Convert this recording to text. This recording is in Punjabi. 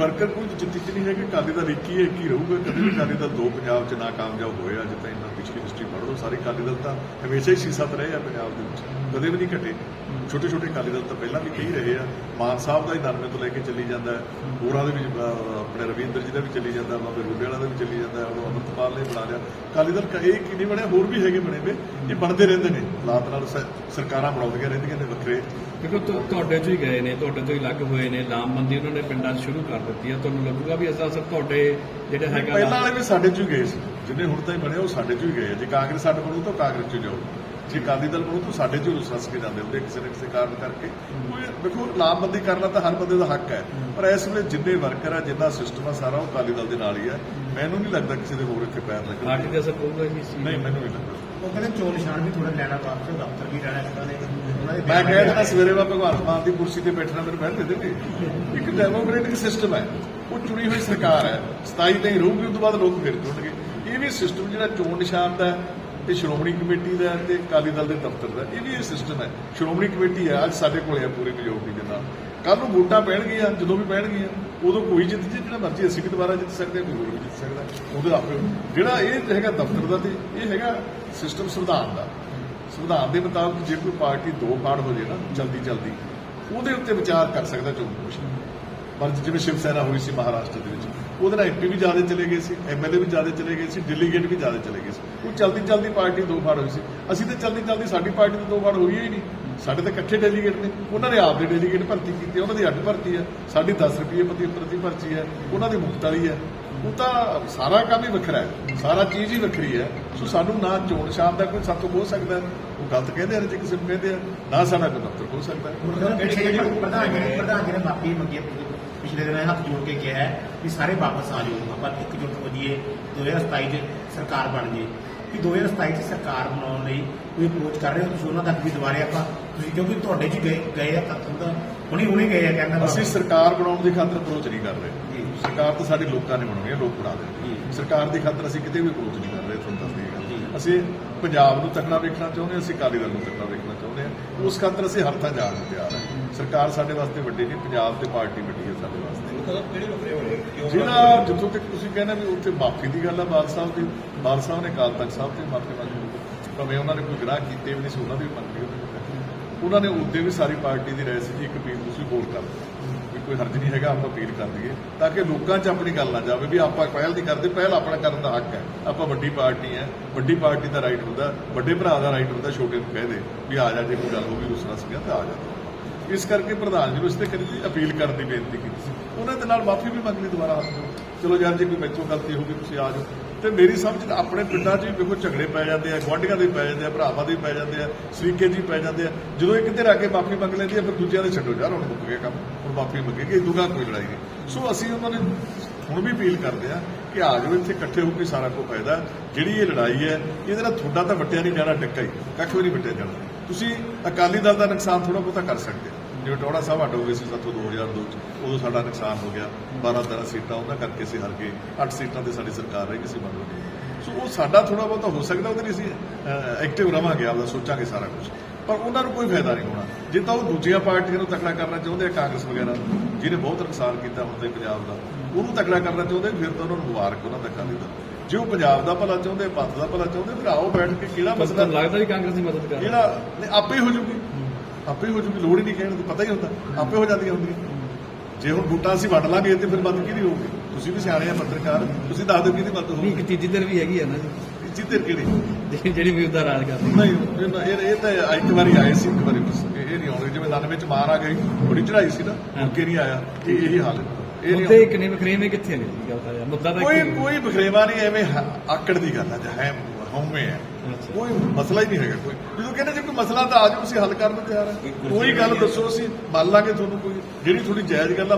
ਵਰਕਰ ਕੋਈ ਜਿੱਤੀ ਚ ਨਹੀਂ ਹੈਗੇ ਕਾਲੀ ਦਾ ਇੱਕ ਹੀ ਹੈ, ਇੱਕ ਹੀ ਰਹੂਗਾ ਕਦੇ ਵੀ ਕਾਲੀ ਦਲ ਦੋ ਪੰਜਾਬ ਚ ਨਾ ਕਾਮਯਾਬ ਹੋਏ ਅੱਜ ਤਾਂ ਇਹਨਾਂ ਪਿਛਲੀ ਹਿਸਟਰੀ ਪੜ੍ਹ ਲਓ ਸਾਰੇ ਕਾਲੀ ਦਲ ਤਾਂ ਹਮੇਸ਼ਾ ਹੀ ਸੀਸਤ ਰਹੇ ਆ ਪੰਜਾਬ ਦੇ ਵਿੱਚ ਕਦੇ ਵੀ ਨਹੀਂ ਘਟੇ। ਛੋਟੇ ਛੋਟੇ ਕਾਲੀ ਦਲ ਤਾਂ ਪਹਿਲਾਂ ਵੀ ਕਈ ਰਹੇ ਆ ਮਾਨ ਸਾਹਿਬ ਦਾ ਹੀ ਨਰਮੇ ਤੋਂ ਲੈ ਕੇ ਚੱਲੀ ਜਾਂਦਾ ਹੋਰਾਂ ਦੇ ਵਿੱਚ ਆਪਣੇ ਰਵਿੰਦਰ ਜੀ ਦਾ ਵੀ ਚੱਲੀ ਜਾਂਦਾ ਬਾਬੇ ਰੂਬੇ ਵਾਲਾ ਦਾ ਵੀ ਚੱਲੀ ਜਾਂਦਾ ਉਹ ਅਮਰਤਪਾਲ ਨੇ ਬਣਾ ਲਿਆ। ਕਾਲੀ ਦਲ ਇਹ ਕੀ ਨਹੀਂ ਬਣਿਆ ਹੋਰ ਵੀ ਹੈਗੇ ਬਣੇ ਵੇ ਇਹ ਬਣਦੇ ਰਹਿੰਦੇ ਨੇ ਹਾਲਾਤ ਨਾਲ ਸਰਕਾਰਾਂ ਬਣਾਉਂਦੀਆਂ ਰਹਿੰਦੀਆਂ ਨੇ ਵੱਖਰੇ। ਦੇਖੋ ਤੁਹਾਡੇ ਤੋਂ ਹੀ ਗਏ ਨੇ ਤੁਹਾਡੇ ਤੋਂ ਹੀ ਅਲੱਗ ਹੋਏ ਨੇ ਲਾਮਬੰਦੀ ਉਹਨਾਂ ਨੇ ਪਿੰਡਾਂ 'ਚ ਸ਼ੁਰੂ ਕਰ ਦਿੱਤੀ ਹੈ ਤੁਹਾਨੂੰ ਲੱਗੂਗਾ ਵੀ ਅਸਲ ਅਸਰ ਤੁਹਾਡੇ ਜਿਹੜੇ ਹੈਗਾ ਪਹਿਲਾਂ ਵਾਲੇ ਵੀ ਸਾਡੇ ਚੋਂ ਹੀ ਗਏ ਸੀ। ਜਿੰਨੇ ਹੁਣ ਤਾਈਂ ਬਣੇ ਉਹ ਸਾਡੇ ਚੋਂ ਹੀ ਗਏ ਆ। ਜੇ ਕਾਂਗਰਸ ਸਾਡੇ ਬਣੂ ਤਾਂ ਕਾਂਗਰਸ ਚ ਜਾਓ। ਜੇ ਅਕਾਲੀ ਦਲ ਬਣੂ ਤਾਂ ਸਾਡੇ ਚੋਂ ਰੁਸ ਕੇ ਜਾਂਦੇ ਹੁੰਦੇ ਕਿਸੇ ਨਾ ਕਿਸੇ ਕਾਰਨ ਕਰਕੇ। ਕੋਈ ਦੇਖੋ ਲਾਮਬੰਦੀ ਕਰਨਾ ਤਾਂ ਹਰ ਬੰਦੇ ਦਾ ਹੱਕ ਹੈ। ਪਰ ਇਸ ਵੇਲੇ ਜਿੰਨੇ ਵਰਕਰ ਆ ਜਿੰਨਾ ਸਿਸਟਮ ਆ ਸਾਰਾ ਉਹ ਅਕਾਲੀ ਦਲ ਦੇ ਨਾਲ ਹੀ ਹੈ। ਮੈਨੂੰ ਨਹੀਂ ਲੱਗਦਾ ਕਿਸੇ ਦੇ ਹੋਰ ਇੱਥੇ ਪੈਰ ਲੱਗਣ ਪਾਰਟੀ ਦਾ ਅਸਰ ਪਊਗਾ ਜੀ ਨਹੀਂ ਮੈਨੂੰ ਨਹੀਂ ਲੱਗਦਾ। ਉਹ ਕਹਿੰਦੇ ਚੋਣ ਨਿਸ਼ਾਨ ਵੀ ਥੋੜਾ ਲੈਣਾ ਵਾਪਸ ਦਫ਼ਤਰ ਵੀ ਰਹਿਣਾ ਇਹਨਾਂ ਦੇ ਮੈਂ ਕਹਿ ਦਿੰਦਾ ਸਵੇਰੇ ਮੈਂ ਭਗਵੰਤ ਮਾਨ ਦੀ ਕੁਰਸੀ ਤੇ ਬੈਠਣਾ ਮੈਨੂੰ ਬਹਿਣ ਦੇ ਦੇਣਗੇ। ਇੱਕ ਡੈਮੋਕ੍ਰੈਟਿਕ ਸਿਸਟਮ ਹੈ ਉਹ ਚੁਣੀ ਹੋਈ ਸਰਕਾਰ ਹੈ 27 ਤਾਈਂ ਰਹੂਗੀ ਉਸ ਤੋਂ ਬਾਅਦ ਲੋਕ ਫਿਰ ਚੁਣਨਗੇ ਇਹ ਵੀ ਸਿਸਟਮ ਜਿਹੜਾ ਚੋਣ ਨਿਸ਼ਾਨ ਦਾ ਹੈ, ਤੇ ਸ਼੍ਰੋਮਣੀ ਕਮੇਟੀ ਦਾ ਤੇ ਅਕਾਲੀ ਦਲ ਦੇ ਦਫ਼ਤਰ ਦਾ ਇਹ ਵੀ ਇਹ ਸਿਸਟਮ ਹੈ। ਸ਼੍ਰੋਮਣੀ ਕਮੇਟੀ ਹੈ ਅੱਜ ਸਾਡੇ ਕੋਲੇ ਹੈ ਪੂਰੀ ਮੈਜੋਰਟੀ ਦੇ ਨਾਲ ਕੱਲ ਨੂੰ ਵੋਟਾਂ ਪੈਣਗੀਆਂ ਜਦੋਂ ਵੀ ਪੈਣਗੀਆਂ ਉਦੋਂ ਕੋਈ ਜਿੱਤ ਜੇ ਜਿਹੜਾ ਮਰਜ਼ੀ ਅਸੀਂ ਵੀ ਦੁਬਾਰਾ ਜਿੱਤ ਸਕਦੇ ਹਾਂ ਕੋਈ ਹੋਰ ਵੀ ਜਿੱਤ ਸਕਦਾ। ਉਹਦੇ ਆਪੇ ਜਿਹੜਾ ਇਹ ਹੈਗਾ ਦਫ਼ਤਰ ਦਾ ਤੇ ਇਹ ਹੈਗਾ ਸਿਸਟਮ ਸੰਵਿਧਾਨ ਦਾ। ਸੰਵਿਧਾਨ ਦੇ ਮੁਤਾਬਕ ਜੇ ਕੋਈ ਪਾਰਟੀ ਦੋ ਕਾਰਡ ਹੋ ਜੇ ਨਾ ਜਲਦੀ ਜਲਦੀ ਉਹਦੇ ਉੱਤੇ ਵਿਚਾਰ ਕਰ ਸਕਦਾ ਚੋਣ ਕਮਿਸ਼ਨ। ਪਰ ਜਿਵੇਂ ਸ਼ਿਵ ਸੈਨਾ ਹੋਈ ਸੀ ਮਹਾਰਾਸ਼ਟਰ ਦੇ ਵਿੱਚ, ਉਹਦੇ ਨਾਲ ਐਮਪੀ ਵੀ ਜ਼ਿਆਦਾ ਚਲੇ ਗਏ ਸੀ ਐਮਐਲਏ ਵੀ ਜ਼ਿਆਦਾ ਚਲੇ ਗਏ ਸੀ, ਡੈਲੀਗੇਟ ਵੀ ਜ਼ਿਆਦਾ ਚਲੇ ਗਏ ਸੀ। ਉਹ ਜਲਦੀ ਜਲਦੀ ਪਾਰਟੀ ਦੋ ਫਾੜ ਹੋਈ ਸੀ। ਅਸੀਂ ਤਾਂ ਜਲਦੀ ਚਲਦੀ ਸਾਡੀ ਪਾਰਟੀ ਤੋਂ ਦੋ ਫਾੜ ਹੋਈ ਹੀ ਨਹੀਂ। ਸਾਡੇ ਤਾਂ ਇਕੱਠੇ ਡੈਲੀਗੇਟ ਨੇ। ਉਹਨਾਂ ਨੇ ਆਪ ਦੇ ਡੈਲੀਗੇਟ ਭਰਤੀ ਕੀਤੇ, ਉਹਨਾਂ ਦੀ ਅੱਡ ਭਰਤੀ ਹੈ। ਸਾਡੀ 10 ਰੁਪਏ ਪ੍ਰਤੀ ਪ੍ਰਤੀ ਭਰਤੀ ਹੈ। ਉਹਨਾਂ ਦੀ ਮੁਕਤ ਵਾਲੀ ਹੈ। ਉਹ ਤਾਂ ਸਾਰਾ ਕੰਮ ਹੀ ਵੱਖਰਾ ਹੈ। ਸਾਰਾ ਚੀਜ਼ ਹੀ ਵੱਖਰੀ ਹੈ। ਸੋ ਸਾਨੂੰ ਨਾ ਚੋਣ ਸ਼ਾਮ ਦਾ ਕੋਈ ਸਾਥੋਂ ਹੋ ਸਕਦਾ ਉਹ ਗਲਤ ਕਹਿੰਦੇ ਆ ਜੇ ਕਿਸੇ ਨੂੰ ਕਹਿੰਦੇ ਆ। ਨਾ ਸਾਡਾ ਕੋਈ ਦਫ਼ਤਰ ਹੋ ਸਕਦਾ ਪ੍ਰਧਾਨ ਜੀ ਨੇ ਮਾਫੀ ਮੰਗੀ ਹੈ। ਪਿਛਲੇ ਦਿਨ ਹੱਥ ਜੋੜ ਕੇ ਕਿਹਾ ਹੈ ਕਿ ਸਾਰੇ ਵਾਪਸ ਆ ਜਾਓ ਆਪਾਂ ਇਕਜੁੱਟ ਹੋ ਜਾਈਏ 2027 ਚ ਸਰਕਾਰ ਬਣ ਜੇ ਕਿ 2027 ਚ ਸਰਕਾਰ ਬਣਾਉਣ ਲਈ ਕੋਈ ਅਪਰੋਚ ਕਰ ਰਹੇ ਹੋ ਤੁਸੀਂ ਉਹਨਾਂ ਤੱਕ ਵੀ ਦੁਬਾਰੇ ਆਪਾਂ ਤੁਸੀਂ ਕਿਉਂਕਿ ਤੁਹਾਡੇ ਚ ਗਏ ਗਏ ਆ ਤੱਕ ਤਾਂ ਹੁਣੀ ਹੁਣੀ ਗਏ ਆ ਕਹਿੰਦਾ ਅਸੀਂ ਸਰਕਾਰ ਬਣਾਉਣ ਦੀ ਖਾਤਰ ਅਪਰੋਚ ਨਹੀਂ ਕਰ ਰਹੇ। ਸਰਕਾਰ ਤਾਂ ਸਾਡੇ ਲੋਕਾਂ ਨੇ ਬਣਾਉਣੀ ਹੈ ਲੋਕ ਬਣਾ ਦੇਣਗੇ। ਸਰਕਾਰ ਦੀ ਖਾਤਰ ਅਸੀਂ ਕਿਤੇ ਵੀ ਅਪਰੋਚ ਨਹੀਂ ਕਰ ਰਹੇ ਤੁਹਾਨੂੰ ਦੱਸ ਜੀ। ਦਈਏ ਅਸੀਂ ਪੰਜਾਬ ਨੂੰ ਤਕੜਾ ਵੇਖਣਾ ਚਾਹੁੰਦੇ ਅਸੀਂ ਅਕਾਲੀ ਦਲ ਨੂੰ ਤਕੜਾ ਵੇਖਣਾ ਚਾਹੁੰਦੇ ਹਾਂ। ਉਸ ਖਾਤਰ ਅਸੀਂ ਹਰ ਥਾਂ ਜਾਣ ਨੂੰ ਤਿਆਰ ਹਾਂ। ਸਰਕਾਰ ਸਾਡੇ ਵਾਸਤੇ ਵੱਡੀ ਨਹੀਂ ਪੰਜਾਬ ਤੇ ਪਾਰਟੀ ਵੱਡੀ ਹੈ ਸਾਡੇ ਵਾਸਤੇ। ਜਿਹੜਾ ਜਿੱਥੋਂ ਤੱਕ ਤੁਸੀਂ ਕਹਿੰਦੇ ਵੀ ਉੱਥੇ ਮਾਫੀ ਦੀ ਗੱਲ ਹੈ ਬਾਲ ਸਾਹਿਬ ਦੀ ਬਾਲ ਸਾਹਿਬ ਨੇ ਕਾਲ ਤੱਕ ਸਾਹਿਬ ਤੇ ਮਾਫੀ ਮੰਗੀ ਭਾਵੇਂ ਉਹਨਾਂ ਨੇ ਕੋਈ ਗੁਨਾਹ ਕੀਤੇ ਵੀ ਨਹੀਂ ਸੀ ਉਹਨਾਂ ਦੀ ਵੀ ਮੰਗੀ ਉਹਨਾਂ ਨੇ ਉੱਤੇ ਵੀ ਸਾਰੀ ਪਾਰਟੀ ਦੀ ਰਾਏ ਸੀ ਕਿ ਇੱਕ ਅਪੀਲ ਤੁਸੀਂ ਹੋਰ ਕਰ ਦਿਓ ਕੋਈ ਹਰਜ ਨਹੀਂ ਹੈਗਾ, ਆਪਾਂ ਅਪੀਲ ਕਰ ਦਈਏ। ਤਾਂ ਕਿ ਲੋਕਾਂ 'ਚ ਆਪਣੀ ਗੱਲ ਨਾ ਜਾਵੇ ਵੀ ਆਪਾਂ ਪਹਿਲ ਨਹੀਂ ਕਰਦੇ, ਪਹਿਲ ਆਪਣਾ ਕਰਨ ਦਾ ਹੱਕ ਹੈ। ਆਪਾਂ ਵੱਡੀ ਪਾਰਟੀ ਹੈ, ਵੱਡੀ ਪਾਰਟੀ ਦਾ ਰਾਈਟ ਹੁੰਦਾ, ਵੱਡੇ ਭਰਾ ਦਾ ਰਾਈਟ ਹੁੰਦਾ, ਛੋਟੇ ਨੂੰ ਕਹਿ ਦੇ ਵੀ ਆ ਜਾ, ਜੇ ਕੋਈ ਗੱਲ ਹੋ ਗਈ, ਉਸ ਰਸ ਤਾਂ ਆ ਜਾ। ਇਸ ਕਰਕੇ ਪ੍ਰਧਾਨ ਜੀ ਨੂੰ ਇਸ ਤੇ ਕਰੀ ਅਪੀਲ ਕਰਨ ਦੀ ਬੇਨਤੀ ਕੀਤੀ ਸੀ। ਉਹਨਾਂ ਦੇ ਨਾਲ ਮਾਫੀ ਵੀ ਮੰਗ ਲਈ ਦੁਬਾਰਾ ਹੱਥ ਚਲੋ ਯਾਰ, ਜੇ ਕੋਈ ਮੈਥੋਂ ਗਲਤੀ ਹੋ ਗਈ, ਤੁਸੀਂ ਆ ਜਾਓ। ਤੇ ਮੇਰੀ ਸਮਝ ਆਪਣੇ ਪਿੰਡਾਂ 'ਚ ਵੀ ਦੇਖੋ ਝਗੜੇ ਪੈ ਜਾਂਦੇ ਆ, ਗੁਆਂਢੀਆਂ ਦੇ ਪੈ ਜਾਂਦੇ ਆ, ਭਰਾਵਾਂ ਦੇ ਪੈ ਜਾਂਦੇ ਆ, ਸਰੀਕੇ 'ਚ ਵੀ ਪੈ ਜਾਂਦੇ ਆ। ਜਦੋਂ ਇਹ ਕਿਤੇ ਆ ਕੇ ਮਾਫੀ ਮੰਗ ਲੈਂਦੀ ਆ, ਫਿਰ ਦੂਜਿਆਂ ਦੇ ਛੱਡੋ, ਯਾਰ ਹੁਣ ਮੁੱਕ ਗਿਆ ਕੰਮ, ਹੁਣ ਮਾਫੀ ਮੰਗੇਗੀ, ਇਹ ਦੂਗਾ ਕੋਈ ਲੜਾਈ ਨਹੀਂ। ਸੋ ਅਸੀਂ ਉਹਨਾਂ ਨੇ ਹੁਣ ਵੀ ਅਪੀਲ ਕਰਦੇ ਆ ਕਿ ਆ ਜਾਓ, ਇੱਥੇ ਇਕੱਠੇ ਹੋ ਕੇ ਸਾਰਾ ਕੁਝ ਫਾਇਦਾ ਜਿਹੜੀ ਇਹ ਲੜਾਈ ਹੈ, ਇਹਦੇ ਨਾਲ ਤੁਹਾਡਾ ਤਾਂ ਵੱਟਿਆ ਨਹੀਂ ਜਾਣਾ, ਡੱਕਾ ਹੀ। ਕੱਖ ਵੀ ਨਹੀਂ ਵੱਟਿਆ ਜਾਣਾ। ਤੁਸੀਂ ਅਕਾਲੀ ਦਲ ਦਾ ਨੁਕਸਾਨ ਥੋੜਾ ਬਹੁਤਾ ਕਰ ਸਕਦੇ ਹੋ। ਜਿਵੇਂ ਟੋੜਾ ਸਾਹਿਬ ਹਟ ਹੋ ਗਏ ਸੀ ਸਾਥੋਂ 2002 ਚ ਉਦੋਂ ਸਾਡਾ ਨੁਕਸਾਨ ਹੋ ਗਿਆ। 12 13 ਸੀਟਾਂ ਉਹਨਾਂ ਕਰਕੇ ਅਸੀਂ ਹਾਰ ਗਏ। 8 ਸੀਟਾਂ ਤੇ ਸਾਡੀ ਸਰਕਾਰ ਰਹੀ ਕਿਸੇ ਮੰਨ ਲਓ ਸੋ ਉਹ ਸਾਡਾ ਥੋੜਾ ਬਹੁਤਾ ਹੋ ਸਕਦਾ ਉਹਦੇ ਲਈ ਅਸੀਂ ਐਕਟਿਵ ਰਵਾਂਗੇ ਆਪਦਾ ਸੋਚਾਂਗੇ ਸਾਰਾ ਕੁਝ ਪਰ ਉਹਨਾਂ ਨੂੰ ਕੋਈ ਫਾਇਦਾ ਨਹੀਂ ਹੋਣਾ। ਜੇ ਤਾਂ ਉਹ ਦੂਜੀਆਂ ਪਾਰਟੀਆਂ ਨੂੰ ਤਕੜਾ ਕਰਨਾ ਚਾਹੁੰਦੇ ਆ ਕਾਂਗਰਸ ਵਗੈਰਾ ਜਿਹਨੇ ਬਹੁਤ ਨੁਕਸਾਨ ਕੀਤਾ ਤੇ ਪੰਜਾਬ ਦਾ ਉਹਨੂੰ ਤਕੜਾ ਕਰਨਾ ਚਾਹੁੰਦੇ ਫਿਰ ਤਾਂ ਉਹਨਾਂ ਨੂੰ ਮੁਬਾਰਕ ਉਹਨਾਂ ਦਾ ਅਕਾਲੀ ਦਲ ਜੇ ਉਹ ਪੰਜਾਬ ਦਾ ਭਲਾ ਚਾਹੁੰਦੇ ਪੰਥ ਦਾ ਭਲਾ ਚਾਹੁੰਦੇ ਫਿਰ ਆਓ ਬੈਠ ਕੇ ਕਿਹੜਾ ਮਸਲਾ ਲੱਗਦਾ ਵੀ ਕਾਂਗਰਸ ਦੀ ਮਦਦ ਕਰ ਹੈ? ਨਹੀਂ, ਆਪੇ ਹੀ ਹੋ ਜੂਗੀ ਆਪੇ ਹੀ ਜੂਗੀ ਲੋੜ ਹੀ ਨਹੀਂ ਕਹਿਣ ਦੀ ਪਤਾ ਹੀ ਹੁੰਦਾ ਆਪੇ ਹੋ ਜਾਂਦੀਆਂ ਹੁੰਦੀਆਂ। ਜੇ ਹੁਣ ਬੂਟਾ ਅਸੀਂ ਵੱਢ ਲਾਂਗੇ ਤੇ ਫਿਰ ਮਦਦ ਕਿਹਦੀ ਹੋਊਗੀ? ਤੁਸੀਂ ਵੀ ਸਿਆਣੇ ਆ ਪੱਤਰਕਾਰ ਤੁਸੀਂ ਦੱਸ ਦਿਓ ਕਿਹਦੀ ਮਦਦ ਹੋਊਗੀ। ਇੱਕ ਤੀਜੀ ਧਿਰ ਵੀ ਹੈਗੀ ਹੈ ਨਾ। ਜਿੱਤੇ ਕਿਹੜੀ? ਜੀ ਜਿਹੜੀ ਵਿਰੋਧ ਦਾ ਰਾਜ ਕਰਦੀ। ਨਹੀਂ ਇਹ- ਇਹ ਤਾਂ ਇੱਕ ਵਾਰੀ ਆਏ ਸੀ ਇੱਕ ਵਾਰੀ ਬਸ ਇਹ ਨਹੀਂ ਆਉਣਗੇ ਜਿਵੇਂ ਦਨ ਵਿੱਚ ਮਾਰ ਆ ਗਈ ਬੜੀ ਚੜਾਈ ਸੀ ਨਾ ਮੁੜ ਕੇ ਨਹੀਂ ਆਇਆ। ਇਹ ਇਹੀ ਹਾਲ ਹੈ। ਮੁੱਦੇ ਇੱਕ ਨੇ ਵਖਰੇਵੇਂ ਕਿੱਥੇ ਨੇ? ਗੱਲ ਤਾਂ ਆ। ਮੁੱਦਾ ਤਾਂ ਕੋਈ। ਕੋਈ ਬਖਰੇਵਾ ਨਹੀਂ ਐਵੇਂ ਆਕੜ ਦੀ ਗੱਲ ਹੈ ਜਾਂ ਹੈ ਹਉਮੈ ਹੈ। ਕੋਈ ਮਸਲਾ ਹੀ ਨਹੀਂ ਹੈਗਾ ਕੋਈ। ਜਦੋਂ ਕਹਿੰਦੇ ਜੇ ਕੋਈ ਮਸਲਾ ਤਾਂ ਆ ਜਾਓ ਅਸੀਂ ਹੱਲ ਕਰਨ ਨੂੰ ਤਿਆਰ ਹਾਂ ਕੋਈ ਗੱਲ ਦੱਸੋ ਅਸੀਂ ਮੰਨ ਲਾਂਗੇ ਤੁਹਾਨੂੰ ਕੋਈ। ਜਿਹੜੀ ਥੋੜੀ ਜਾਇਜ਼ ਗੱਲ ਆ